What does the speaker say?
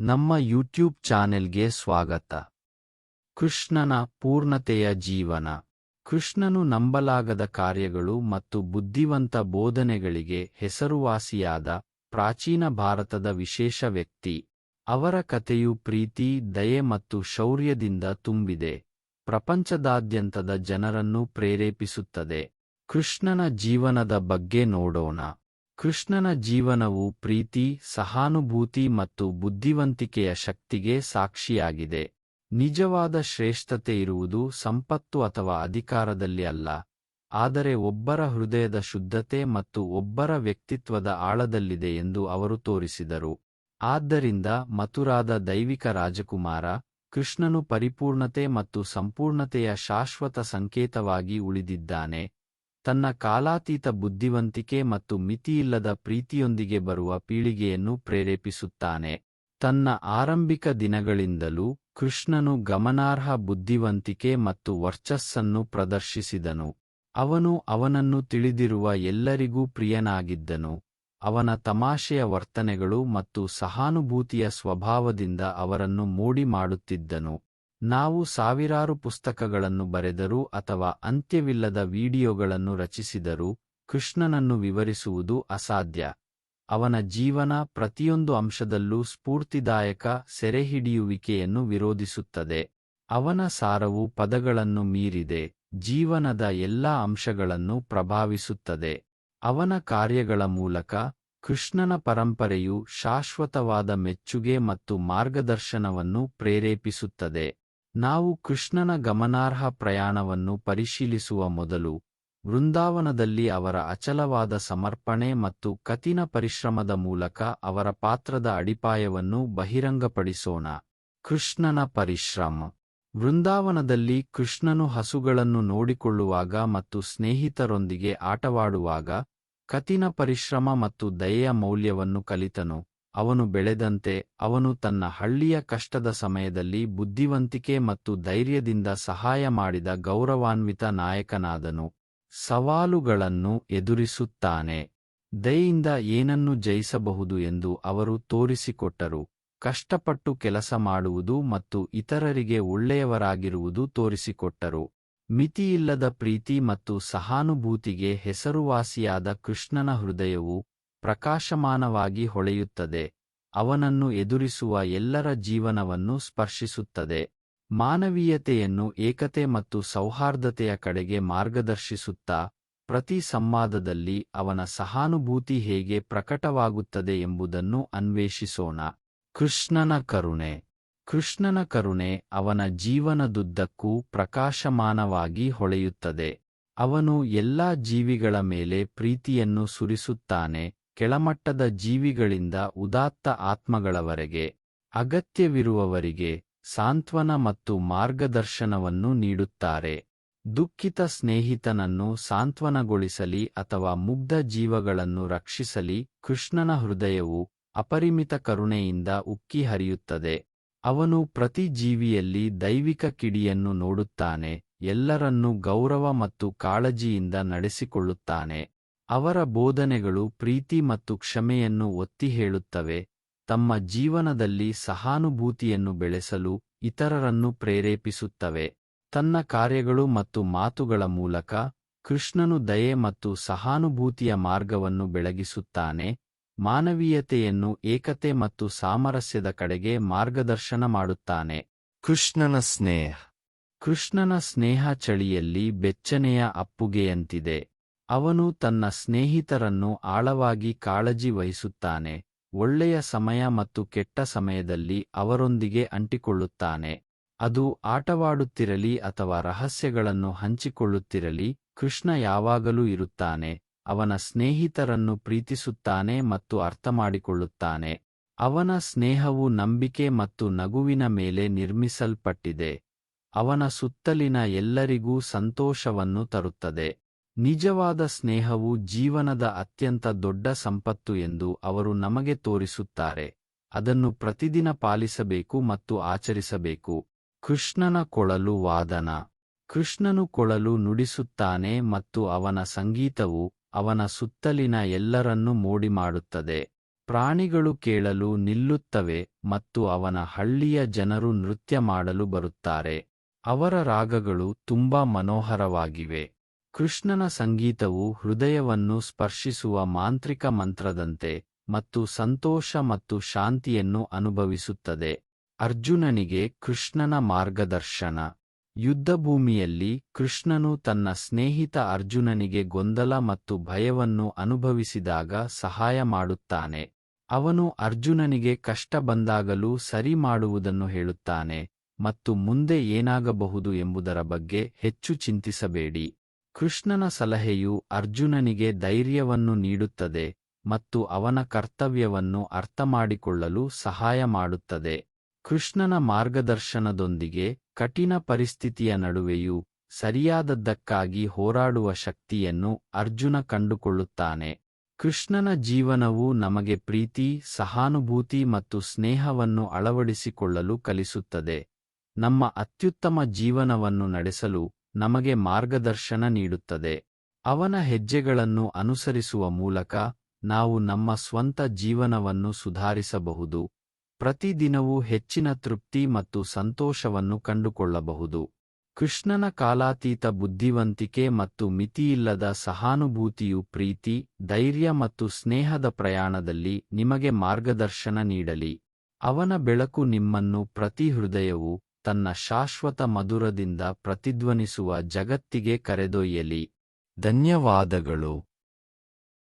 ನಮ್ಮ ಯೂಟ್ಯೂಬ್ ಚಾನೆಲ್ಗೆ ಸ್ವಾಗತ. ಕೃಷ್ಣನ ಪೂರ್ಣತೆಯ ಜೀವನ. ಕೃಷ್ಣನು ನಂಬಲಾಗದ ಕಾರ್ಯಗಳು ಮತ್ತು ಬುದ್ಧಿವಂತ ಬೋಧನೆಗಳಿಗೆ ಹೆಸರುವಾಸಿಯಾದ ಪ್ರಾಚೀನ ಭಾರತದ ವಿಶೇಷ ವ್ಯಕ್ತಿ. ಅವರ ಕಥೆಯು ಪ್ರೀತಿ, ದಯೆ ಮತ್ತು ಶೌರ್ಯದಿಂದ ತುಂಬಿದೆ. ಪ್ರಪಂಚದಾದ್ಯಂತದ ಜನರನ್ನು ಪ್ರೇರೇಪಿಸುತ್ತದೆ. ಕೃಷ್ಣನ ಜೀವನದ ಬಗ್ಗೆ ನೋಡೋಣ. ಕೃಷ್ಣನ ಜೀವನವು ಪ್ರೀತಿ, ಸಹಾನುಭೂತಿ ಮತ್ತು ಬುದ್ಧಿವಂತಿಕೆಯ ಶಕ್ತಿಗೆ ಸಾಕ್ಷಿಯಾಗಿದೆ. ನಿಜವಾದ ಶ್ರೇಷ್ಠತೆ ಇರುವುದು ಸಂಪತ್ತು ಅಥವಾ ಅಧಿಕಾರದಲ್ಲಿ ಅಲ್ಲ. ಆದರೆ ಒಬ್ಬರ ಹೃದಯದ ಶುದ್ಧತೆ ಮತ್ತು ಒಬ್ಬರ ವ್ಯಕ್ತಿತ್ವದ ಆಳದಲ್ಲಿದೆ ಎಂದು ಅವರು ತೋರಿಸಿದರು. ಆದ್ದರಿಂದ ಮಥುರಾದ ದೈವಿಕ ರಾಜಕುಮಾರ, ಕೃಷ್ಣನು ಪರಿಪೂರ್ಣತೆ ಮತ್ತು ಸಂಪೂರ್ಣತೆಯ ಶಾಶ್ವತ ಸಂಕೇತವಾಗಿ ಉಳಿದಿದ್ದಾನೆ. ತನ್ನ ಕಾಲಾತೀತ ಬುದ್ಧಿವಂತಿಕೆ ಮತ್ತು ಮಿತಿಯಿಲ್ಲದ ಪ್ರೀತಿಯೊಂದಿಗೆ ಬರುವ ಪೀಳಿಗೆಯನ್ನು ಪ್ರೇರೇಪಿಸುತ್ತಾನೆ. ತನ್ನ ಆರಂಭಿಕ ದಿನಗಳಿಂದಲೂ ಕೃಷ್ಣನು ಗಮನಾರ್ಹ ಬುದ್ಧಿವಂತಿಕೆ ಮತ್ತು ವರ್ಚಸ್ಸನ್ನು ಪ್ರದರ್ಶಿಸಿದನು. ಅವನು ಅವನನ್ನು ತಿಳಿದಿರುವ ಎಲ್ಲರಿಗೂ ಪ್ರಿಯನಾಗಿದ್ದನು. ಅವನ ತಮಾಷೆಯ ವರ್ತನೆಗಳು ಮತ್ತು ಸಹಾನುಭೂತಿಯ ಸ್ವಭಾವದಿಂದ ಅವರನ್ನು ಮೋಡಿ ಮಾಡುತ್ತಿದ್ದನು. ನಾವು ಸಾವಿರಾರು ಪುಸ್ತಕಗಳನ್ನು ಬರೆದರೂ ಅಥವಾ ಅಂತ್ಯವಿಲ್ಲದ ವಿಡಿಯೋಗಳನ್ನು ರಚಿಸಿದರೂ ಕೃಷ್ಣನನ್ನು ವಿವರಿಸುವುದು ಅಸಾಧ್ಯ. ಅವನ ಜೀವನ ಪ್ರತಿಯೊಂದು ಅಂಶದಲ್ಲೂ ಸ್ಫೂರ್ತಿದಾಯಕ ಸೆರೆಹಿಡಿಯುವಿಕೆಯನ್ನು ವಿರೋಧಿಸುತ್ತದೆ. ಅವನ ಸಾರವು ಪದಗಳನ್ನು ಮೀರಿದೆ, ಜೀವನದ ಎಲ್ಲಾ ಅಂಶಗಳನ್ನು ಪ್ರಭಾವಿಸುತ್ತದೆ. ಅವನ ಕಾರ್ಯಗಳ ಮೂಲಕ ಕೃಷ್ಣನ ಪರಂಪರೆಯು ಶಾಶ್ವತವಾದ ಮೆಚ್ಚುಗೆ ಮತ್ತು ಮಾರ್ಗದರ್ಶನವನ್ನು ಪ್ರೇರೇಪಿಸುತ್ತದೆ. ನಾವು ಕೃಷ್ಣನ ಗಮನಾರ್ಹ ಪ್ರಯಾಣವನ್ನು ಪರಿಶೀಲಿಸುವ ಮೊದಲು ವೃಂದಾವನದಲ್ಲಿ ಅವರ ಅಚಲವಾದ ಸಮರ್ಪಣೆ ಮತ್ತು ಕಠಿಣ ಪರಿಶ್ರಮದ ಮೂಲಕ ಅವರ ಪಾತ್ರದ ಅಡಿಪಾಯವನ್ನು ಬಹಿರಂಗಪಡಿಸೋಣ. ಕೃಷ್ಣನ ಪರಿಶ್ರಮ. ವೃಂದಾವನದಲ್ಲಿ ಕೃಷ್ಣನು ಹಸುಗಳನ್ನು ನೋಡಿಕೊಳ್ಳುವಾಗ ಮತ್ತು ಸ್ನೇಹಿತರೊಂದಿಗೆ ಆಟವಾಡುವಾಗ ಕಠಿಣ ಪರಿಶ್ರಮ ಮತ್ತು ದಯೆಯ ಮೌಲ್ಯವನ್ನು ಕಲಿತನು. ಅವನು ಬೆಳೆದಂತೆ ಅವನು ತನ್ನ ಹಳ್ಳಿಯ ಕಷ್ಟದ ಸಮಯದಲ್ಲಿ ಬುದ್ಧಿವಂತಿಕೆ ಮತ್ತು ಧೈರ್ಯದಿಂದ ಸಹಾಯ ಮಾಡಿದ ಗೌರವಾನ್ವಿತ ನಾಯಕನಾದನು. ಸವಾಲುಗಳನ್ನು ಎದುರಿಸುತ್ತಾನೆ. ದಯೆಯಿಂದ ಏನನ್ನು ಜಯಿಸಬಹುದು ಎಂದು ಅವರು ತೋರಿಸಿಕೊಟ್ಟರು. ಕಷ್ಟಪಟ್ಟು ಕೆಲಸ ಮಾಡುವುದು ಮತ್ತು ಇತರರಿಗೆ ಒಳ್ಳೆಯವರಾಗಿರುವುದು ತೋರಿಸಿಕೊಟ್ಟರು. ಮಿತಿಯಿಲ್ಲದ ಪ್ರೀತಿ ಮತ್ತು ಸಹಾನುಭೂತಿಗೆ ಹೆಸರುವಾಸಿಯಾದ ಕೃಷ್ಣನ ಹೃದಯವು ಪ್ರಕಾಶಮಾನವಾಗಿ ಹೊಳೆಯುತ್ತದೆ. ಅವನನ್ನು ಎದುರಿಸುವ ಎಲ್ಲರ ಜೀವನವನ್ನು ಸ್ಪರ್ಶಿಸುತ್ತದೆ. ಮಾನವೀಯತೆಯನ್ನು ಏಕತೆ ಮತ್ತು ಸೌಹಾರ್ದತೆಯ ಕಡೆಗೆ ಮಾರ್ಗದರ್ಶಿಸುತ್ತಾ, ಪ್ರತಿ ಸಂವಾದದಲ್ಲಿ ಅವನ ಸಹಾನುಭೂತಿ ಹೇಗೆ ಪ್ರಕಟವಾಗುತ್ತದೆ ಎಂಬುದನ್ನು ಅನ್ವೇಷಿಸೋಣ. ಕೃಷ್ಣನ ಕರುಣೆ. ಕೃಷ್ಣನ ಕರುಣೆ ಅವನ ಜೀವನದುದ್ದಕ್ಕೂ ಪ್ರಕಾಶಮಾನವಾಗಿ ಹೊಳೆಯುತ್ತದೆ. ಅವನು ಎಲ್ಲಾ ಜೀವಿಗಳ ಮೇಲೆ ಪ್ರೀತಿಯನ್ನು ಸುರಿಸುತ್ತಾನೆ. ಕೆಳಮಟ್ಟದ ಜೀವಿಗಳಿಂದ ಉದಾತ್ತ ಆತ್ಮಗಳವರೆಗೆ, ಅಗತ್ಯವಿರುವವರಿಗೆ ಸಾಂತ್ವನ ಮತ್ತು ಮಾರ್ಗದರ್ಶನವನ್ನು ನೀಡುತ್ತಾರೆ. ದುಃಖಿತ ಸ್ನೇಹಿತನನ್ನು ಸಾಂತ್ವನಗೊಳಿಸಲಿ ಅಥವಾ ಮುಗ್ಧ ಜೀವಗಳನ್ನು ರಕ್ಷಿಸಲಿ ಕೃಷ್ಣನ ಹೃದಯವು ಅಪರಿಮಿತ ಕರುಣೆಯಿಂದ ಉಕ್ಕಿ ಹರಿಯುತ್ತದೆ. ಅವನು ಪ್ರತಿ ಜೀವಿಯಲ್ಲಿ ದೈವಿಕ ಕಿಡಿಯನ್ನು ನೋಡುತ್ತಾನೆ, ಎಲ್ಲರನ್ನೂ ಗೌರವ ಮತ್ತು ಕಾಳಜಿಯಿಂದ ನಡೆಸಿಕೊಳ್ಳುತ್ತಾನೆ. ಅವರ ಬೋಧನೆಗಳು ಪ್ರೀತಿ ಮತ್ತು ಕ್ಷಮೆಯನ್ನು ಒತ್ತಿ ಹೇಳುತ್ತವೆ ತಮ್ಮ ಜೀವನದಲ್ಲಿ ಸಹಾನುಭೂತಿಯನ್ನು ಬೆಳೆಸಲು ಇತರರನ್ನು ಪ್ರೇರೇಪಿಸುತ್ತವೆ. ತನ್ನ ಕಾರ್ಯಗಳು ಮತ್ತು ಮಾತುಗಳ ಮೂಲಕ ಕೃಷ್ಣನು ದಯೆ ಮತ್ತು ಸಹಾನುಭೂತಿಯ ಮಾರ್ಗವನ್ನು ಬೆಳಗಿಸುತ್ತಾನೆ ಮಾನವೀಯತೆಯನ್ನು ಏಕತೆ ಮತ್ತು ಸಾಮರಸ್ಯದ ಕಡೆಗೆ ಮಾರ್ಗದರ್ಶನ ಮಾಡುತ್ತಾನೆ. ಕೃಷ್ಣನ ಸ್ನೇಹ. ಕೃಷ್ಣನ ಸ್ನೇಹ ಚಳಿಯಲ್ಲಿ ಬೆಚ್ಚನೆಯ ಅಪ್ಪುಗೆಯಂತಿದೆ. ಅವನು ತನ್ನ ಸ್ನೇಹಿತರನ್ನು ಆಳವಾಗಿ ಕಾಳಜಿ ವಹಿಸುತ್ತಾನೆ, ಒಳ್ಳೆಯ ಸಮಯ ಮತ್ತು ಕೆಟ್ಟ ಸಮಯದಲ್ಲಿ ಅವರೊಂದಿಗೆ ಅಂಟಿಕೊಳ್ಳುತ್ತಾನೆ. ಅದು ಆಟವಾಡುತ್ತಿರಲಿ ಅಥವಾ ರಹಸ್ಯಗಳನ್ನು ಹಂಚಿಕೊಳ್ಳುತ್ತಿರಲಿ, ಕೃಷ್ಣ ಯಾವಾಗಲೂ ಇರುತ್ತಾನೆ, ಅವನ ಸ್ನೇಹಿತರನ್ನು ಪ್ರೀತಿಸುತ್ತಾನೆ ಮತ್ತು ಅರ್ಥಮಾಡಿಕೊಳ್ಳುತ್ತಾನೆ. ಅವನ ಸ್ನೇಹವು ನಂಬಿಕೆ ಮತ್ತು ನಗುವಿನ ಮೇಲೆ ನಿರ್ಮಿಸಲ್ಪಟ್ಟಿದೆ. ಅವನ ಸುತ್ತಲಿನ ಎಲ್ಲರಿಗೂ ಸಂತೋಷವನ್ನು ತರುತ್ತದೆ. ನಿಜವಾದ ಸ್ನೇಹವು ಜೀವನದ ಅತ್ಯಂತ ದೊಡ್ಡ ಸಂಪತ್ತು ಎಂದು ಅವರು ನಮಗೆ ತೋರಿಸುತ್ತಾರೆ. ಅದನ್ನು ಪ್ರತಿದಿನ ಪಾಲಿಸಬೇಕು ಮತ್ತು ಆಚರಿಸಬೇಕು. ಕೃಷ್ಣನ ಕೊಳಲು ವಾದನ. ಕೃಷ್ಣನು ಕೊಳಲು ನುಡಿಸುತ್ತಾನೆ ಮತ್ತು ಅವನ ಸಂಗೀತವು ಅವನ ಸುತ್ತಲಿನ ಎಲ್ಲರನ್ನೂ ಮೋಡಿ ಮಾಡುತ್ತದೆ ಪ್ರಾಣಿಗಳು ಕೇಳಲು ನಿಲ್ಲುತ್ತವೆ ಮತ್ತು ಅವನ ಹಳ್ಳಿಯ ಜನರು ನೃತ್ಯ ಮಾಡಲು ಬರುತ್ತಾರೆ. ಅವರ ರಾಗಗಳು ತುಂಬಾ ಮನೋಹರವಾಗಿವೆ. ಕೃಷ್ಣನ ಸಂಗೀತವು ಹೃದಯವನ್ನು ಸ್ಪರ್ಶಿಸುವ ಮಾಂತ್ರಿಕ ಮಂತ್ರದಂತೆ ಮತ್ತು ಸಂತೋಷ ಮತ್ತು ಶಾಂತಿಯನ್ನು ಅನುಭವಿಸುತ್ತದೆ. ಅರ್ಜುನನಿಗೆ ಕೃಷ್ಣನ ಮಾರ್ಗದರ್ಶನ. ಯುದ್ಧಭೂಮಿಯಲ್ಲಿ ಕೃಷ್ಣನು ತನ್ನ ಸ್ನೇಹಿತ ಅರ್ಜುನನಿಗೆ ಗೊಂದಲ ಮತ್ತು ಭಯವನ್ನು ಅನುಭವಿಸಿದಾಗ ಸಹಾಯ ಮಾಡುತ್ತಾನೆ. ಅವನು ಅರ್ಜುನನಿಗೆ ಕಷ್ಟ ಬಂದಾಗಲೂ ಸರಿ ಮಾಡುವುದನ್ನು ಹೇಳುತ್ತಾನೆ ಮತ್ತು ಮುಂದೆ ಏನಾಗಬಹುದು ಎಂಬುದರ ಬಗ್ಗೆ ಹೆಚ್ಚು ಚಿಂತಿಸಬೇಡಿ. ಕೃಷ್ಣನ ಸಲಹೆಯು ಅರ್ಜುನನಿಗೆ ಧೈರ್ಯವನ್ನು ನೀಡುತ್ತದೆ ಮತ್ತು ಅವನ ಕರ್ತವ್ಯವನ್ನು ಅರ್ಥಮಾಡಿಕೊಳ್ಳಲು ಸಹಾಯ ಮಾಡುತ್ತದೆ. ಕೃಷ್ಣನ ಮಾರ್ಗದರ್ಶನದೊಂದಿಗೆ ಕಠಿಣ ಪರಿಸ್ಥಿತಿಯ ನಡುವೆಯೂ ಸರಿಯಾದದ್ದಕ್ಕಾಗಿ ಹೋರಾಡುವ ಶಕ್ತಿಯನ್ನು ಅರ್ಜುನ ಕಂಡುಕೊಳ್ಳುತ್ತಾನೆ. ಕೃಷ್ಣನ ಜೀವನವು ನಮಗೆ ಪ್ರೀತಿ, ಸಹಾನುಭೂತಿ ಮತ್ತು ಸ್ನೇಹವನ್ನು ಅಳವಡಿಸಿಕೊಳ್ಳಲು ಕಲಿಸುತ್ತದೆ. ನಮ್ಮ ಅತ್ಯುತ್ತಮ ಜೀವನವನ್ನು ನಡೆಸಲು ನಮಗೆ ಮಾರ್ಗದರ್ಶನ ನೀಡುತ್ತದೆ. ಅವನ ಹೆಜ್ಜೆಗಳನ್ನು ಅನುಸರಿಸುವ ಮೂಲಕ ನಾವು ನಮ್ಮ ಸ್ವಂತ ಜೀವನವನ್ನು ಸುಧಾರಿಸಬಹುದು. ಪ್ರತಿದಿನವೂ ಹೆಚ್ಚಿನ ತೃಪ್ತಿ ಮತ್ತು ಸಂತೋಷವನ್ನು ಕಂಡುಕೊಳ್ಳಬಹುದು. ಕೃಷ್ಣನ ಕಾಲಾತೀತ ಬುದ್ಧಿವಂತಿಕೆ ಮತ್ತು ಮಿತಿಯಿಲ್ಲದ ಸಹಾನುಭೂತಿಯು ಪ್ರೀತಿ, ಧೈರ್ಯ ಮತ್ತು ಸ್ನೇಹದ ಪ್ರಯಾಣದಲ್ಲಿ ನಿಮಗೆ ಮಾರ್ಗದರ್ಶನ ನೀಡಲಿ. ಅವನ ಬೆಳಕು ನಿಮ್ಮನ್ನು ಪ್ರತಿ ಹೃದಯವು ತನ್ನ ಶಾಶ್ವತ ಮಧುರದಿಂದ ಪ್ರತಿಧ್ವನಿಸುವ ಜಗತ್ತಿಗೆ ಕರೆದೊಯ್ಯಲಿ. ಧನ್ಯವಾದಗಳು.